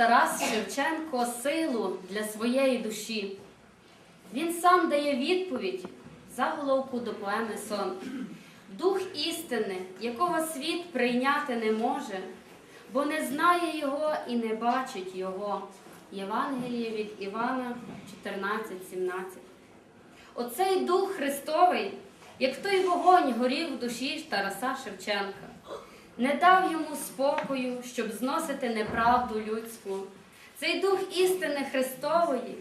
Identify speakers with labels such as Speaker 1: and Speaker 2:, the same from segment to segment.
Speaker 1: Тарас Шевченко силу для своєї душі. Він сам дає відповідь заголовку до поеми Сон. Дух істини, якого світ прийняти не може, бо не знає його і не бачить його. Євангеліє від Івана 14,17. Оцей дух Христовий, як той вогонь горів в душі Тараса Шевченка, не дав йому спокою, щоб зносити неправду людську. Цей дух істини Христової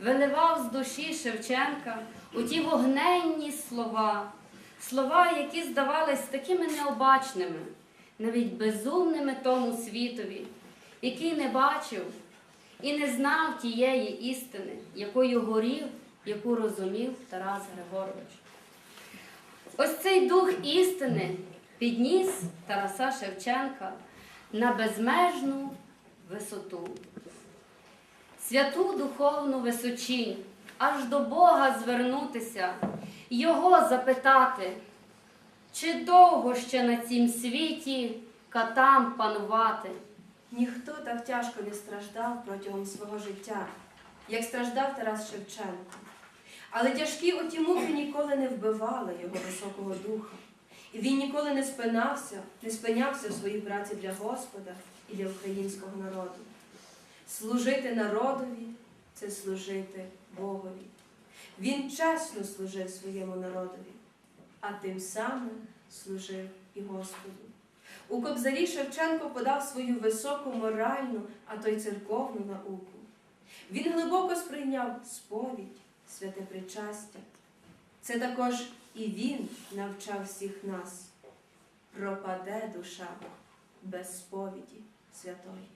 Speaker 1: виливав з душі Шевченка у ті вогненні слова, слова, які здавались такими необачними, навіть безумними тому світові, який не бачив і не знав тієї істини, якою горів, яку розумів Тарас Григорович. Ось цей дух істини підніс Тараса Шевченка на безмежну висоту, святу духовну височінь, аж до Бога звернутися, Його запитати, чи довго ще на цім світі катам панувати.
Speaker 2: Ніхто так тяжко не страждав протягом свого життя, як страждав Тарас Шевченко. Але тяжкі оті муки ніколи не вбивали його високого духа. І він ніколи не спинався, не спинявся в своїй праці для Господа і для українського народу. Служити народові це служити Богові. Він чесно служив своєму народові, а тим самим служив і Господу. У Кобзарі Шевченко подав свою високу моральну, а то й церковну науку. Він глибоко сприйняв сповідь, святе причастя. Це також і він навчав всіх нас. Пропаде душа без сповіді святої.